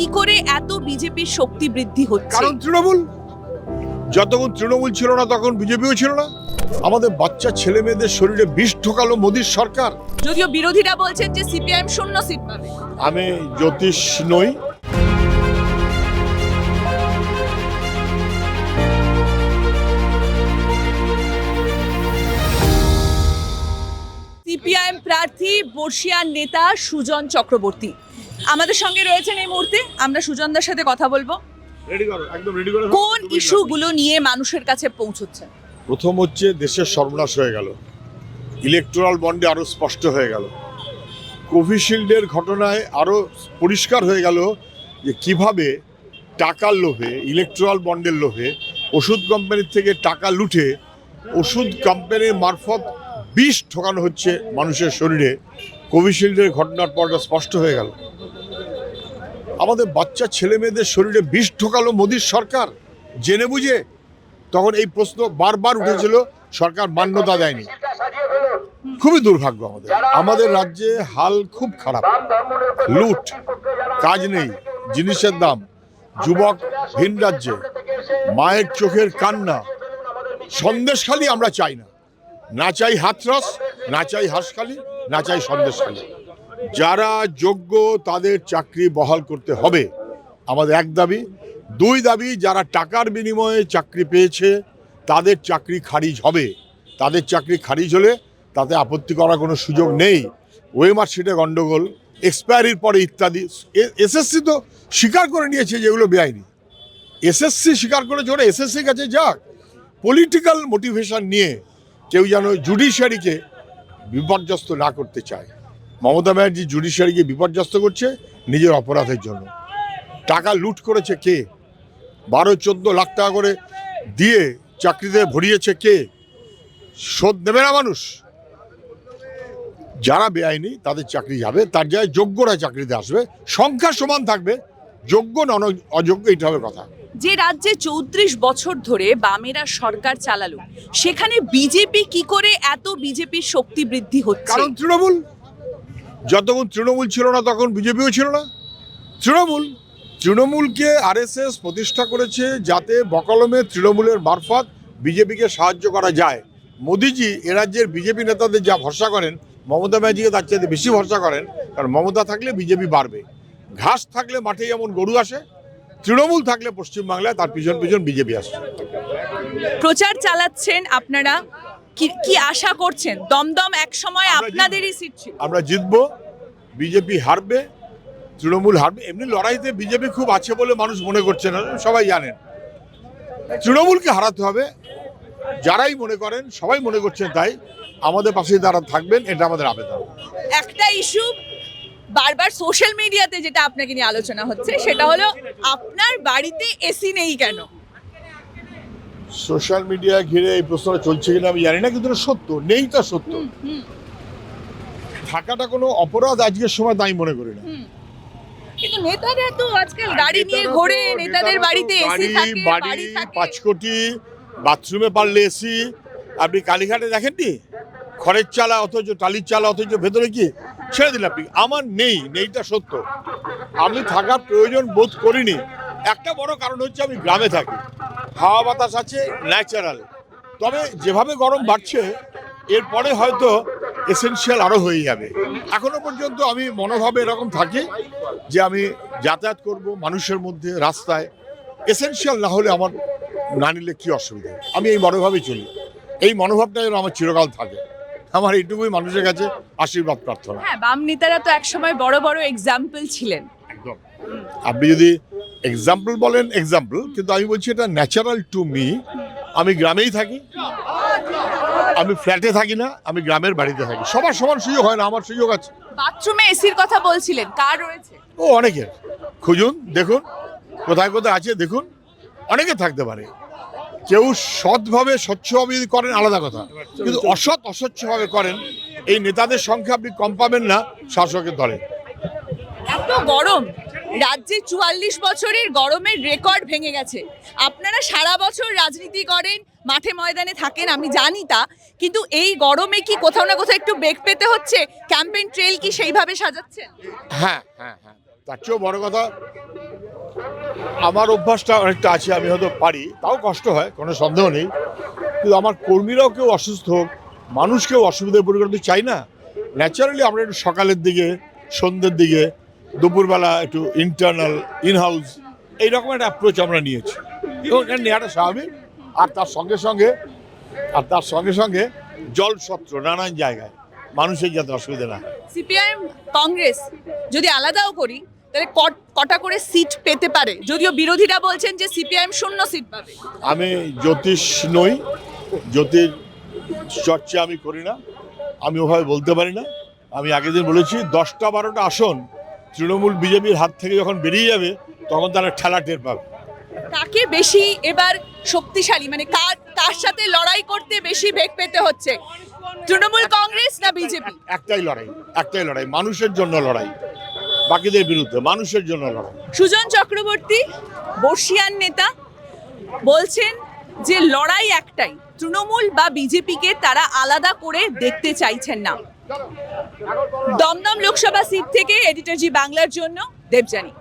কি করে এত বিজেপির শক্তি বৃদ্ধি হচ্ছে? কারণ তৃণমূল। যতক্ষণ তৃণমূল ছিল না তখন বিজেপিও ছিল না। আমাদের বাচ্চা ছেলে মেয়েদের শরীরে বিষ ঢোকালো মোদীর সরকার। যদিও বিরোধীরা বলছেন যে সিপিআইএম শূন্য সিট পাবে। আমি জ্যোতিষ নই। সিপিআইএম প্রার্থী বর্ষিয়ান নেতা সুজন চক্রবর্তী। আমাদের সঙ্গে রয়েছেন এই মুহূর্তে। আমরা সুজনদার সাথে কথা বলব। রেডি করো একদম রেডি করো কোন ইস্যুগুলো নিয়ে মানুষের কাছে পৌঁছচ্ছে? প্রথম হচ্ছে দেশের সর্বনাশ হয়ে গেল। ইলেকট্রাল বন্ডে আরও স্পষ্ট হয়ে গেল। কোভিশিল্ডের ঘটনায় আরও পরিষ্কার হয়ে গেল যে কীভাবে টাকার লোভে ইলেকট্রাল বন্ডের লোভে ওষুধ কোম্পানির থেকে টাকা লুটে ওষুধ কোম্পানির মারফত বিষ ঠকানো হচ্ছে মানুষের শরীরে। কোভিশিল্ডের ঘটনার পর এটা স্পষ্ট হয়ে গেল। আমাদের বাচ্চা ছেলে মেয়েদের শরীরে বিষ ঢোকালো মোদীর সরকার। জেনে বুঝে তখন এই প্রশ্ন বারবার উঠেছিল, সরকার মান্যতা দেয়নি। খুবই দুর্ভাগ্য আমাদের। আমাদের রাজ্যে হাল খুব খারাপ। লুট, কাজ নেই, জিনিসের দাম। যুবক ভিন রাজ্যে, মায়ের চোখের কান্না। সন্দেশখালি আমরা চাই না। না চাই হাতরস না চাই হাঁসখালি, না চাই সন্দেশখালি। যারা যোগ্য তাদের চাকরি বহাল করতে হবে। আমাদের এক দাবি। দুই দাবি, যারা টাকার বিনিময়ে চাকরি পেয়েছে, তাদের চাকরি খারিজ হবে। তাদের চাকরি খারিজ হলে তাতে আপত্তি করার কোনো সুযোগ নেই। ওই মার্কশিটে গণ্ডগোল এক্সপায়ারির পরে ইত্যাদি। এসএসসি তো স্বীকার করে নিয়েছে যেগুলো বেআইনি। এসএসসি স্বীকার করেছে ওরা, এসএসসির কাছে যাক। পলিটিক্যাল মোটিভেশন নিয়ে কেউ যেন জুডিশিয়ারিকে বিপর্যস্ত না করতে চায়। মমতা ব্যানার্জি জুডিশিয়ারিকে বিপর্যস্ত করছে নিজের অপরাধের জন্য। টাকা লুট করেছে কে? বারো, চোদ্দ লাখ টাকা করে দিয়ে চাকরিতে ভরিয়েছে কে? শোধ নেবে না মানুষ। যারা বেআইনি, তাদের চাকরি যাবে, তার জায়গায় যোগ্যরা চাকরিতে আসবে। সংখ্যা সমান থাকবে, যোগ্য নন অযোগ্য, এইটা হবে কথা। যে রাজ্যে চৌত্রিশ বছর ধরে বামেরা সরকার চালালো, সেখানে বিজেপি কি করে এত বিজেপির শক্তি বৃদ্ধি হচ্ছে? কারণ তৃণমূল। যতক্ষণ তৃণমূল ছিল না, তখন বিজেপিও ছিল না। তৃণমূল, তৃণমূলকে আরএসএস প্রতিষ্ঠা করেছে যাতে বকলমে তৃণমূলের মারফত বিজেপিকে সাহায্য করা যায়। মোদিজি এ রাজ্যের বিজেপি নেতাদের যা ভরসা করেন, মমতা ব্যানার্জিকে তার চাইতে বেশি ভরসা করেন, কারণ মমতা থাকলে বিজেপি বাড়বে। ঘাস থাকলে মাঠে যেমন গরু আসে তৃণমূল থাকলে পশ্চিমবাংলায় তার পিছন পিছন বিজেপি আসে প্রচার চালাচ্ছেন আপনারা? কি কি আশা করছেন? দমদম এক সময় আপনাদেরই সিট ছিল। আমরা জিতবো বিজেপি হারবে তৃণমূল হারবে। এমনি লড়াইতে বিজেপি খুব আছে বলে মানুষ মনে করছে না সবাই জানেন। তৃণমূলকে হারাতে হবে যারাই মনে করেন সবাই মনে করছেন তাই। আমাদের পাশে তারা থাকবেন এটা আমাদের আবেদন। একটা ইস্যু বারবার সোশ্যাল মিডিয়াতে যেটা আপনাকে নিয়ে আলোচনা হচ্ছে সেটা হলো আপনার বাড়িতে এসি নেই কেন? সোশ্যাল মিডিয়া ঘিরে এই প্রশ্নটা চলছে কিনা আমি জানি না কিন্তু সত্য নেই তা সত্য। থাকাটা কোনো অপরাধ আজকের সময় তাই মনে করি না। কিন্তু নেতারা তো আজকাল গাড়ি নিয়ে ঘোরে নেতাদের বাড়িতে এসি থাকে বাড়ি বাড়ি থাকে। পাঁচ কোটি বাথরুমে পারলে এসি আপনি কালীঘাটে দেখেননি? খড়ের চালা অথচ টালির চালা অথচ ভেতরে কি? ছেড়ে দিন আপনি আমার নেই, নেইটা সত্য। আমি থাকার প্রয়োজন বোধ করিনি। একটা বড় কারণ হচ্ছে আমি গ্রামে থাকি। হাওয়া বাতাস আছে ন্যাচারাল তবে যেভাবে গরম বাড়ছে এরপরে হয়তো এসেনশিয়াল আরও হয়ে যাবে। এখনও পর্যন্ত আমি মনোভাবে এরকম থাকি যে আমি যাতায়াত করব মানুষের মধ্যে, রাস্তায়। এসেনশিয়াল না হলে আমার না নিলে কী অসুবিধা? আমি এই মনোভাবেই চলি। এই মনোভাবটা যেন আমার চিরকাল থাকে। আমার এইটুকুই মানুষের কাছে আশীর্বাদ প্রার্থনা। হ্যাঁ বাম নেতারা তো একসময় বড় বড় এক্সাম্পল ছিলেন। একদম। আপনি যদি এক্সাম্পল বলেন এক্সাম্পল কিন্তু আমি বলছি এটা ন্যাচারাল টু মি আমি গ্রামেই থাকি। আমি ফ্ল্যাটে থাকি না আমি গ্রামের বাড়িতে থাকি। সবার সমান সুযোগ হয় না আমার সুযোগ আছে। বাথরুমে এসির কথা বলছিলেন কার রয়েছে? ও অনেকের। খুঁজুন দেখুন কোথায় কোথায় আছে দেখুন। অনেকে থাকতে পারে। কেউ সৎভাবে স্বচ্ছভাবে যদি করেন আলাদা কথা। কিন্তু অসৎ অস্বচ্ছভাবে করেন এই নেতাদের সংখ্যা আপনি কম পাবেন না শাসকের দলে। এত গরম। রাজ্যে চুয়াল্লিশ বছরের গরমের রেকর্ড ভেঙে গেছে। আপনারা সারা বছর রাজনীতি করেন মাঠে ময়দানে থাকেন আমি জানি তা। কিন্তু এই গরমে কি কোথাও না কোথাও একটু বেগ পেতে হচ্ছে? ক্যাম্পেইন ট্রেল কি সেইভাবে সাজাচ্ছেন হ্যাঁ হ্যাঁ হ্যাঁ। তার চেয়েও বড় কথা আমার অভ্যাসটা অনেকটা আছে, আমি হয়তো পারি। তাও কষ্ট হয়, কোনো সন্দেহ নেই। কিন্তু আমার কর্মীরাও কেউ অসুস্থ হোক মানুষ কেউ অসুবিধায় পড়ে করতে চাই না। ন্যাচারালি আমরা একটু সকালের দিকে, সন্ধ্যের দিকে, দুপুরবেলা একটু ইন্টারনাল ইনহাউস এইরকম একটা অ্যাপ্রোচ আমরা নিয়েছি। এবং এটা নেওয়াটা স্বাভাবিক। আর তার সঙ্গে সঙ্গে, আর তার সঙ্গে সঙ্গে জলসত্র নানান জায়গায়। মানুষের যাতে অসুবিধা না সিপিআইএম, কংগ্রেস, যদি আলাদাও করি তাহলে কট- কটা করে সিট পেতে পারে? যদিও বিরোধীরা বলছেন যে সিপিআইএম শূন্য সিট পাবে। আমি জ্যোতিষ নই জ্যোতির চর্চা আমি করি না আমি ওভাবে বলতে পারি না। আমি আগের দিন বলেছি দশটা বারোটা আসন তৃণমূল বিজেপির হাত থেকে যখন বেরিয়ে যাবে তখন তারা ঠেলা টের পাবে। কাকে বেশি এবার শক্তিশালী? মানে কার কার সাথে লড়াই করতে বেশি বেগ পেতে হচ্ছে? তৃণমূল কংগ্রেস না বিজেপি? একটাই লড়াই একটাই লড়াই মানুষের জন্য লড়াই। বাকিদের বিরুদ্ধে, মানুষের জন্য লড়াই। সুজন চক্রবর্তী, বর্ষিয়ান নেতা, বলছেন যে লড়াই একটাই, তৃণমূল বা বিজেপিকে তারা আলাদা করে দেখতে চাইছেন না। দমদম লোকসভা সিট থেকে এডিটর জি বাংলার জন্য দেবজানী